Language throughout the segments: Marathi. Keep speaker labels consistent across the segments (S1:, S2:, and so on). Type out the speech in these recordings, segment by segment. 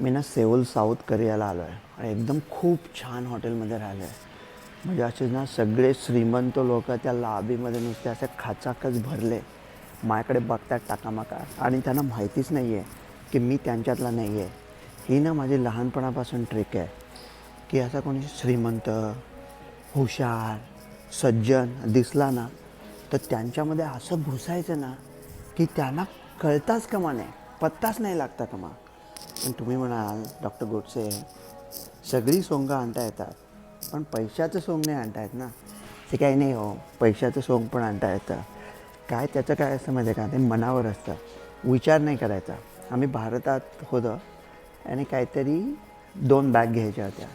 S1: मी ना सेऊल साऊथ कोरियाला आलो आहे आणि एकदम खूप छान हॉटेलमध्ये राहिलो आहे म्हणजे असे ना सगळे श्रीमंत लोक त्या लाबीमध्ये नुसते असे खाचाखच भरले. माझ्याकडे बघतात टाकामाका. आणि त्यांना माहितीच नाही आहे की मी त्यांच्यातला नाही आहे ही ना माझी लहानपणापासून ट्रिक आहे. की असा कोणी श्रीमंत हुशार सज्जन दिसला ना तर त्यांच्यामध्ये असं घुसायचं ना की त्यांना कळताच कमा नाही पत्ताच नाही लागता कमा. पण तुम्ही म्हणाल डॉक्टर गोडसे सगळी सोंगं आणता येतात पण पैशाचं सोंग नाही आणता येत ना? ते काही नाही हो पैशाचं सोंग पण आणता येतं. काय त्याचं काय असतं माहिती आहे का? ते मनावर असतं. विचार नाही करायचा. आम्ही भारतात होतं आणि काहीतरी दोन बॅग घ्यायच्या होत्या.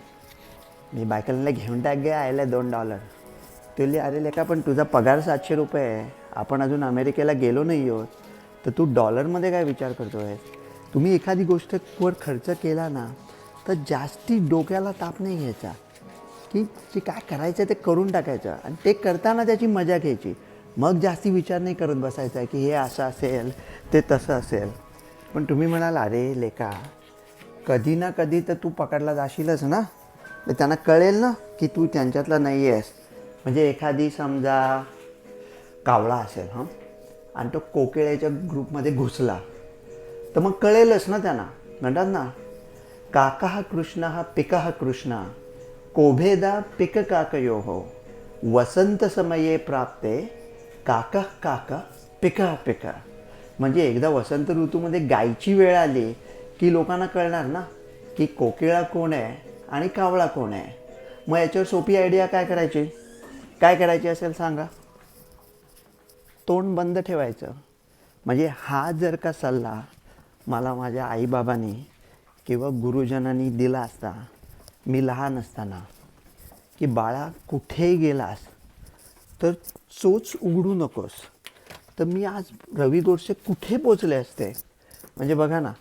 S1: मी बायकाला घेऊन टाक गे आयला दोन डॉलर. तुला अरे लेका पण तुझा पगार सातशे रुपये आहे. आपण अजून अमेरिकेला गेलो नाही आहोत. तर तू डॉलरमध्ये काय विचार करतो आहेस तुम्ही एखादी गोष्टवर खर्च केला ना तर जास्ती डोक्याला ताप नाही घ्यायचा. की ते काय करायचं ते करून टाकायचं आणि ते करताना त्याची मजा घ्यायची. मग जास्ती विचार नाही करत बसायचा की हे असं असेल ते तसं असेल. पण तुम्ही म्हणाल अरे लेका कधी ना कधी तर तू पकडला जाशीलच ना. तर त्यांना कळेल ना की तू त्यांच्यातला नाही आहेस. म्हणजे एखादी समजा कावळा असेल हां आणि तो कोकिळ्याच्या ग्रुपमध्ये घुसला. तर मग कळेलच ना त्यांना. म्हणतात ना काका हा कृष्ण हा पिक हा कृष्णा कोभेदा पिक काकयो हो वसंत समये प्राप्ते काका काका पिका पिका. म्हणजे एकदा वसंत ऋतूमध्ये गायची वेळ आली की लोकांना कळणार ना की कोकिळा कोण आहे आणि कावळा कोण आहे. मग याच्यावर सोपी आयडिया काय करायची? काय करायची असेल सांगा. तोंड बंद ठेवायचं. म्हणजे हा जर का सल्ला मला माझ्या आईबाबांनी किंवा गुरुजनांनी दिला असता मी लहान असताना की बाळा कुठेही गेलास तर चोच उघडू नकोस. तर मी आज रवी गोडसे कुठे पोचले असते? म्हणजे बघा ना